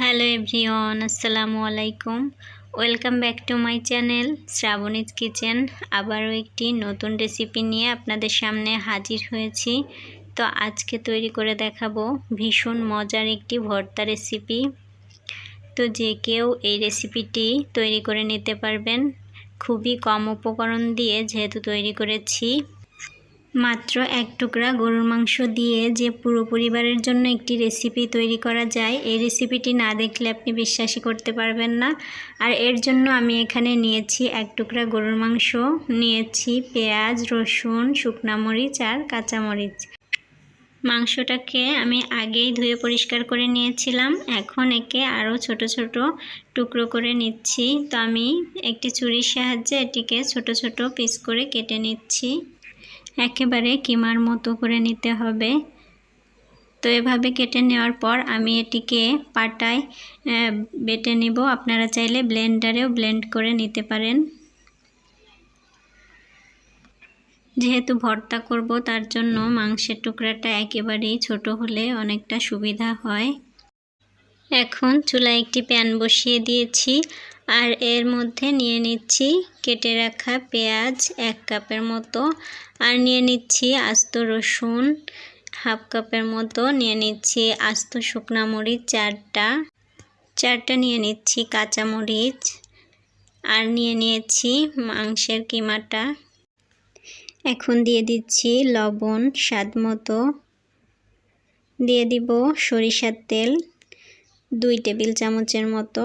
Hello everyone, আসসালামু আলাইকুম। Welcome back to my channel Shrabani's kitchen. আবারও একটি নতুন রেসিপি নিয়ে আপনাদের সামনে হাজির হয়েছি। তো আজকে তৈরি করে দেখাবো ভীষণ মজার একটি ভর্তা রেসিপি। তো যে কেউ এই রেসিপিটি তৈরি করে নিতে পারবেন। খুবই কম উপকরণ দিয়ে যেহেতু তৈরি করেছি মাত্র এক টুকরা গরুর মাংস দিয়ে যে পুরো পরিবারের জন্য একটি রেসিপি তৈরি করা যায়, এই রেসিপিটি না দেখলে আপনি বিশ্বাসই করতে পারবেন না। আর এর জন্য আমি এখানে নিয়েছি এক টুকরা গরুর মাংস, নিয়েছি পেঁয়াজ, রসুন, শুকনা মরিচ আর কাঁচামরিচ মাংসটাকে আমি আগেই ধুয়ে পরিষ্কার করে নিয়েছিলাম, এখন একে আরও ছোট ছোট টুকরো করে নিচ্ছি। তো আমি একটি চুরির সাহায্যে এটিকে ছোট ছোট পিস করে কেটে নিচ্ছি। একেবারে কিমার মতো করে নিতে হবে। তো এভাবে কেটে নেওয়ার পর আমি এটিকে পাটায় বেটে নিব। আপনারা চাইলে ব্লেন্ডারেও ব্লেন্ড করে নিতে পারেন। যেহেতু ভর্তা করব, তার জন্য মাংসের টুকরাটা একেবারেই ছোট হলে অনেকটা সুবিধা হয়। এখন চুলায় একটি প্যান বসিয়ে দিয়েছি। আর এর মধ্যে নিয়ে নিচ্ছি কেটে রাখা পেঁয়াজ এক কাপের মতো। আর নিয়ে নিচ্ছি আস্ত রসুন হাফ কাপের মতো। নিয়ে নিচ্ছি আস্ত শুকনা মরিচ চারটা। চারটা নিয়ে নিচ্ছি কাঁচা মরিচ। আর নিয়ে নিয়েছি মাংসের কিমাটা। এখন দিয়ে দিচ্ছি লবণ স্বাদ মতো। দিয়ে দিব সরিষার তেল দুই টেবিল চামচের মতো।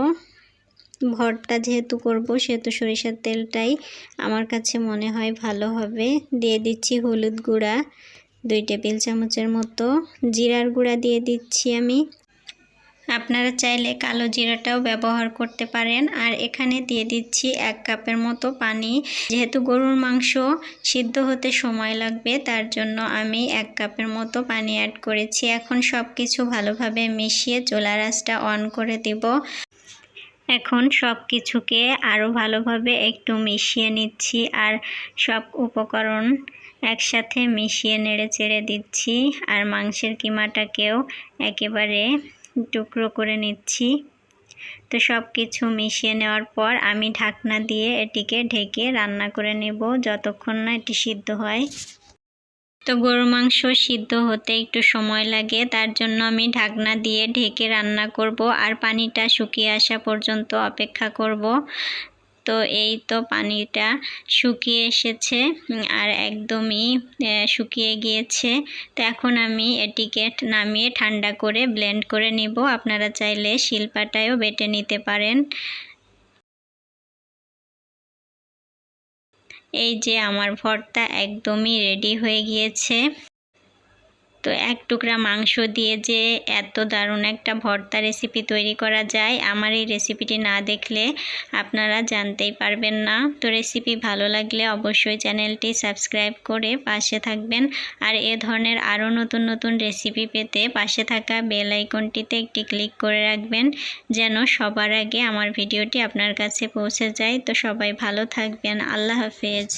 ভরটা যেহেতু করব, সেহেতু সরিষার তেলটাই আমার কাছে মনে হয় ভালো হবে। দিয়ে দিচ্ছি হলুদ গুঁড়া, দুই টেবিল চামচের মতো। জিরার গুঁড়া দিয়ে দিচ্ছি আমি। আপনারা চাইলে কালো জিরাটাও ব্যবহার করতে পারেন। আর এখানে দিয়ে দিচ্ছি এক কাপের মতো পানি। যেহেতু গরুর মাংস সিদ্ধ হতে সময় লাগবে, তার জন্য আমি এক কাপের মতো পানি অ্যাড করেছি। এখন সব কিছু ভালোভাবে মিশিয়ে চোলা রাসটা অন করে দিব। এখন সব কিছুকে আরও ভালোভাবে একটু মিশিয়ে নিচ্ছি আর সব উপকরণ একসাথে মিশিয়ে নেড়ে চেড়ে দিচ্ছি আর মাংসের কিমাটাকেও একেবারে টুকরো করে নিচ্ছি। তো সব কিছু মিশিয়ে নেওয়ার পর আমি ঢাকনা দিয়ে এটিকে ঢেকে রান্না করে নেব, যতক্ষণ না এটি সিদ্ধ হয়। তো গরুর মাংস সিদ্ধ হতে একটু সময় লাগে, তার জন্য আমি ঢাকনা দিয়ে ঢেকে রান্না করব আর পানিটা শুকিয়ে আসা পর্যন্ত অপেক্ষা করব। তো এই তো পানিটা শুকিয়ে এসেছে, আর একদমই শুকিয়ে গিয়েছে। তো এখন আমি এটিকে নামিয়ে ঠান্ডা করে ব্লেন্ড করে নিব। আপনারা চাইলে শিলপাটায়ও বেটে নিতে পারেন। এই যে আমার ভর্তা একদমই রেডি হয়ে গিয়েছে। তো এক টুকরা মাংস দিয়ে যে এত দারুণ একটা ভর্তা রেসিপি তৈরি করা যায়, আমার এই রেসিপিটি না দেখলে আপনারা জানতেই পারবেন না। তো রেসিপি ভালো লাগলে অবশ্যই চ্যানেলটি সাবস্ক্রাইব করে পাশে থাকবেন আর এ ধরনের আরও নতুন নতুন রেসিপি পেতে পাশে থাকা বেল আইকনটিতে একটি ক্লিক করে রাখবেন, যেন সবার আগে আমার ভিডিওটি আপনার কাছে পৌঁছে যায়। তো সবাই ভালো থাকবেন, আল্লাহ হাফেজ।